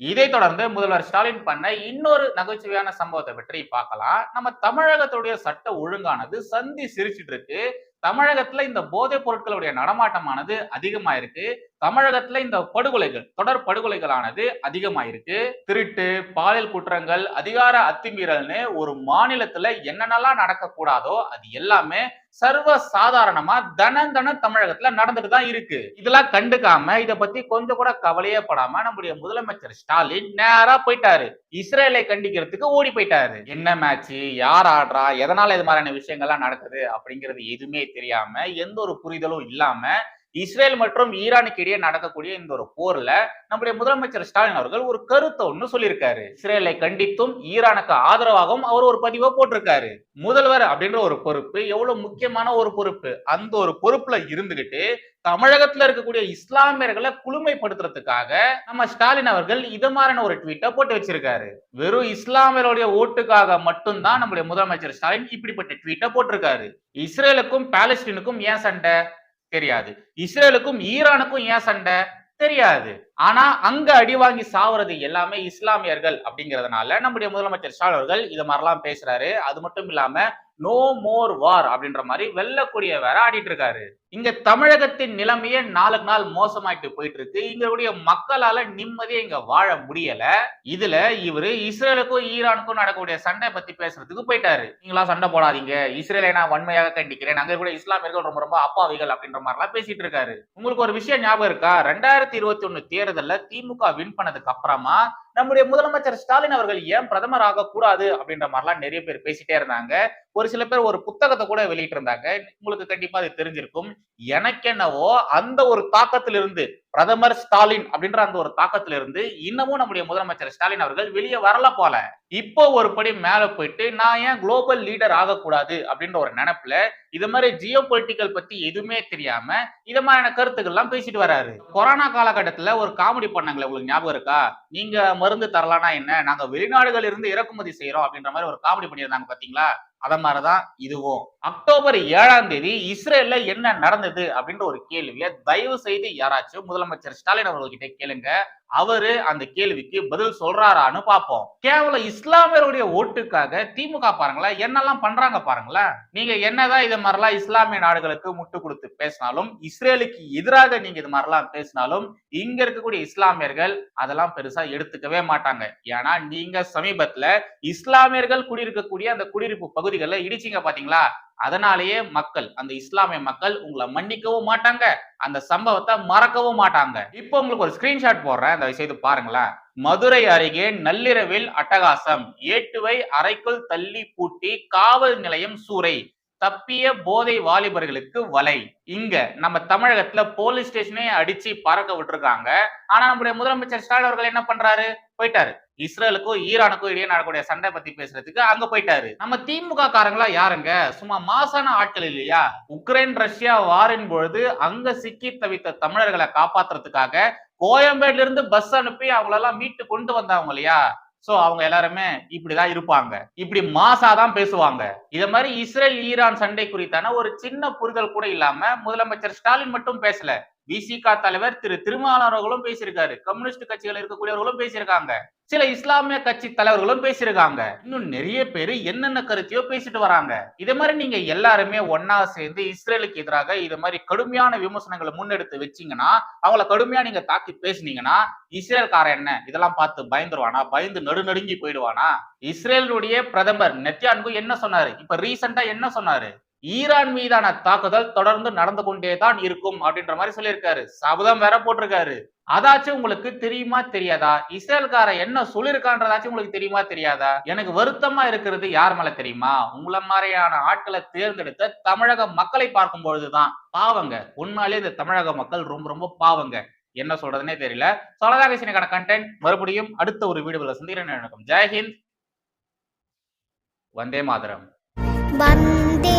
இதை தொடர்ந்து முதல்வர் ஸ்டாலின் பண்ண இன்னொரு நகைச்சுவையான சம்பவத்தை பற்றி பார்க்கலாம். நம்ம தமிழகத்துடைய சட்ட ஒழுங்கானது சந்தி சிரிச்சிட்டு இருக்கு. தமிழகத்துல இந்த போதைப் பொருட்களுடைய நடமாட்டமானது அதிகமாயிருக்கு. தமிழகத்துல இந்த படுகொலைகள் தொடர் படுகொலைகளானது அதிகமாயிருக்கு. திருட்டு பாலியல் குற்றங்கள் அதிகார அத்துமீறல்னு ஒரு மாநிலத்துல என்னென்னலாம் நடக்கக்கூடாதோ அது எல்லாமே சர்வ சாதாரணமா தனம் தனம் தமிழகத்துல நடந்துட்டு தான் இருக்கு. இதெல்லாம் கண்டுக்காம இத பத்தி கொஞ்சம் கூட கவலையே படாம நம்முடைய முதலமைச்சர் ஸ்டாலின் நேரா போயிட்டாரு. இஸ்ரேலை கண்டிக்கிறதுக்கு ஓடி போயிட்டாரு. என்ன மேட்ச் யார் ஆடுறா? எதனால இது மாதிரியான விஷயங்கள்லாம் நடக்குது? அப்படிங்கிறது எதுவுமே தெரியாம எந்த ஒரு புரிதலும் இல்லாம இஸ்ரேல் மற்றும் ஈரானுக்கு இடையே நடக்கக்கூடிய இந்த ஒரு போர்ல நம்முடைய முதலமைச்சர் ஸ்டாலின் அவர்கள் ஒரு கருத்தை ஒண்ணு சொல்லியிருக்காரு. இஸ்ரேலை கண்டித்தும் ஈரானுக்கு ஆதரவாகவும் அவர் ஒரு பதிவை போட்டிருக்காரு. முதல்வர் அப்படின்ற ஒரு பொறுப்பு எவ்வளவு முக்கியமான ஒரு பொறுப்பு? அந்த ஒரு பொறுப்புல இருந்துகிட்டு தமிழகத்துல இருக்கக்கூடிய இஸ்லாமியர்களை குழுமைப்படுத்துறதுக்காக நம்ம ஸ்டாலின் அவர்கள் இது மாதிரியான ஒரு ட்வீட்டை போட்டு வச்சிருக்காரு. வெறும் இஸ்லாமியருடைய ஓட்டுக்காக மட்டும்தான் நம்முடைய முதலமைச்சர் ஸ்டாலின் இப்படிப்பட்ட ட்வீட்டை போட்டிருக்காரு. இஸ்ரேலுக்கும் பாலஸ்டீனுக்கும் ஏன் சண்டை? தெரியாது. இஸ்ரேலுக்கும் ஈரானுக்கும் ஏன் சண்டை? தெரியாது. ஆனா அங்க அடி வாங்கி சாவுறது எல்லாமே இஸ்லாமியர்கள் அப்படிங்கிறதுனால நம்முடைய முதலமைச்சர் ஸ்டாலின் அவர்கள் இது மாதிரிலாம் பேசுறாரு. அது மட்டும் இல்லாம நோ மோர் வார் அப்படின்ற மாதிரி வெல்லக்கூடிய வேற ஆடிட்டு இருக்காரு. இங்க தமிழகத்தின் நிலைமையே நாளுக்கு நாள் மோசமாயிட்டு போயிட்டு இருக்கு இங்களுடைய மக்களால நிம்மதியே இங்க வாழ முடியல. இதுல இவரு இஸ்ரேலுக்கும் ஈரானுக்கும் நடக்கக்கூடிய சண்டை பத்தி பேசுறதுக்கு போயிட்டாரு. நீங்களா சண்டை போடாதீங்க. இஸ்ரேலை நான் வன்மையாக கண்டிக்கிறேன். அங்க கூட இஸ்லாமியர்கள் ரொம்ப ரொம்ப அப்பாவிகள் அப்படின்ற மாதிரி எல்லாம் பேசிட்டு இருக்காரு. உங்களுக்கு ஒரு விஷயம் ஞாபகம் இருக்கா? ரெண்டாயிரத்தி இருபத்தி ஒண்ணு தேர்தல்ல திமுக வின் பண்ணதுக்கு அப்புறமா நம்முடைய முதலமைச்சர் ஸ்டாலின் அவர்கள் ஏன் பிரதமர் ஆகக்கூடாது அப்படின்ற மாதிரிலாம் நிறைய பேர் பேசிட்டே இருந்தாங்க. ஒரு சில பேர் ஒரு புத்தகத்தை கூட வெளியிட்டு இருந்தாங்க உங்களுக்கு கண்டிப்பா அது தெரிஞ்சிருக்கும். எனக்கென்னவோ அந்த ஒரு தாக்கத்திலிருந்து பிரதமர் ஸ்டாலின் அப்படின்ற அந்த ஒரு தாக்கத்திலிருந்து இன்னமும் நம்முடைய முதலமைச்சர் ஸ்டாலின் அவர்கள் வெளியே வரல போல. இப்போ ஒரு படி மேல போயிட்டு நான் ஏன் குளோபல் லீடர் ஆகக்கூடாது அப்படின்ற ஒரு நினைப்புல இது மாதிரி ஜியோ பொலிட்டிக்கல் பத்தி எதுவுமே தெரியாம இது மாதிரியான கருத்துக்கள் எல்லாம் பேசிட்டு வராரு. கொரோனா காலகட்டத்துல ஒரு காமெடி பண்ணாங்களே உங்களுக்கு ஞாபகம் இருக்கா? நீங்க மருந்து தரலானா என்ன? நாங்க வெளிநாடுகள் இருந்து இறக்குமதி செய்யறோம் அப்படின்ற மாதிரி ஒரு காமெடி பண்ணியிருந்தாங்க பாத்தீங்களா? அத மாதிரிதான் இதுவும். அக்டோபர் ஏழாம் தேதி இஸ்ரேல்ல என்ன நடந்தது அப்படின்ற ஒரு கேள்வியை தயவு செய்து யாராச்சும் முதலமைச்சர் ஸ்டாலின் அவர்கள்கிட்ட கேளுங்க. அவரு அந்த கேள்விக்கு பதில் சொல்றாரான்னு பார்ப்போம். கேவலம் இஸ்லாமியருடைய ஓட்டுக்காக திமுக பாருங்களேன் என்னெல்லாம் பண்றாங்க பாருங்களேன். நீங்க என்னதான் இது மாதிரிலாம் இஸ்லாமிய நாடுகளுக்கு முட்டு கொடுத்து பேசினாலும் இஸ்ரேலுக்கு எதிராக நீங்க இது மாதிரிலாம் பேசினாலும் இங்க இருக்கக்கூடிய இஸ்லாமியர்கள் அதெல்லாம் பெருசா எடுத்துக்கவே மாட்டாங்க. ஏன்னா நீங்க சமீபத்துல இஸ்லாமியர்கள் குடியிருக்கக்கூடிய அந்த குடியிருப்பு பகுதிகளில் இடிச்சிங்க பாத்தீங்களா? அதனாலேயே மக்கள் அந்த இஸ்லாமிய மக்கள் உங்களை மன்னிக்கவும் மாட்டாங்க அந்த சம்பவத்தை மறக்கவும் மாட்டாங்க. இப்போ உங்களுக்கு ஒரு ஸ்கிரீன்ஷாட் போடுறேன். அந்த செய்து பாருங்களேன். மதுரை அருகே நள்ளிரவில் அட்டகாசம். ஏட்டுவை அறைக்குள் தள்ளி பூட்டி காவல் நிலையம் சூறை. தப்பிய போதை வாலிபர்களுக்கு வலை. இங்க நம்ம தமிழகத்துல போலீஸ் ஸ்டேஷனே அடிச்சு பறக்க விட்டுருக்காங்க. ஆனா நம்முடைய முதலமைச்சர் ஸ்டாலின் அவர்கள் என்ன பண்றாரு? போயிட்டாரு. இஸ்ரேலுக்கும் ஈரானுக்கும் இடையே நடக்கூடிய சண்டை பத்தி பேசுறதுக்கு அங்க போயிட்டாரு. நம்ம திமுக காரங்களா யாருங்க? சும்மா மாசான ஆட்கள் இல்லையா? உக்ரைன் ரஷ்யா வாரின் பொழுது அங்க சிக்கி தவித்த தமிழர்களை காப்பாத்துறதுக்காக கோயம்பேடுல இருந்து பஸ் அனுப்பி அவங்களெல்லாம் மீட்டு கொண்டு வந்தாங்க இல்லையா? சோ அவங்க எல்லாருமே இப்படிதான் இருப்பாங்க. இப்படி மாசாதான் பேசுவாங்க. இத மாதிரி இஸ்ரேல் ஈரான் சண்டை குறித்தான ஒரு சின்ன புரிதல் கூட இல்லாம முதலமைச்சர் ஸ்டாலின் மட்டும் பேசல. விசிக தலைவர் திரு திருமாவளவர்களும் பேசியிருக்காரு. கம்யூனிஸ்ட் கட்சிகள் இருக்கக்கூடியவர்களும் பேசியிருக்காங்க. சில இஸ்லாமிய கட்சி தலைவர்களும் பேசியிருக்காங்க. இன்னும் நிறைய பேர் என்னென்ன கருத்தையோ பேசிட்டு வராங்க. இதே மாதிரி நீங்க எல்லாருமே ஒன்னா சேர்ந்து இஸ்ரேலுக்கு எதிராக இது மாதிரி கடுமையான விமர்சனங்களை முன்னெடுத்து வச்சீங்கன்னா அவங்கள கடுமையா நீங்க தாக்கி பேசுனீங்கன்னா இஸ்ரேல்காரன் என்ன? இதெல்லாம் பார்த்து பயந்துருவானா? பயந்து நடுநடுங்கி போயிடுவானா? இஸ்ரேலுடைய பிரதமர் நெத்தியான்கு என்ன சொன்னாரு? இப்ப ரீசெண்டா என்ன சொன்னாரு? ஈரான் மீதான தாக்குதல் தொடர்ந்து நடந்து கொண்டே தான் இருக்கும் அப்படின்ற மாதிரி சொல்லியிருக்காரு. சபதம் வேற போட்டிருக்காரு. அதாச்சும் உங்களுக்கு தெரியுமா தெரியாதா? இஸ்ரேல்கார என்ன சொல்லியிருக்கான்றதாச்சும் உங்களுக்கு தெரியுமா தெரியாதா? எனக்கு வருத்தமா இருக்கிறது யார் மேல தெரியுமா? உங்களை மாதிரியான ஆட்களை தேர்ந்தெடுத்த தமிழக மக்களை பார்க்கும் பொழுதுதான் பாவங்க. உண்மையிலே இந்த தமிழக மக்கள் ரொம்ப ரொம்ப பாவங்க. என்ன சொல்றதுன்னே தெரியல. சொல்லதாக சினிக்கான கண்டென்ட் மறுபடியும் அடுத்த ஒரு வீடியோவில் சந்திக்கிறேன். வணக்கம். ஜெயஹிந்த் வந்தே மாதரம். வந்தே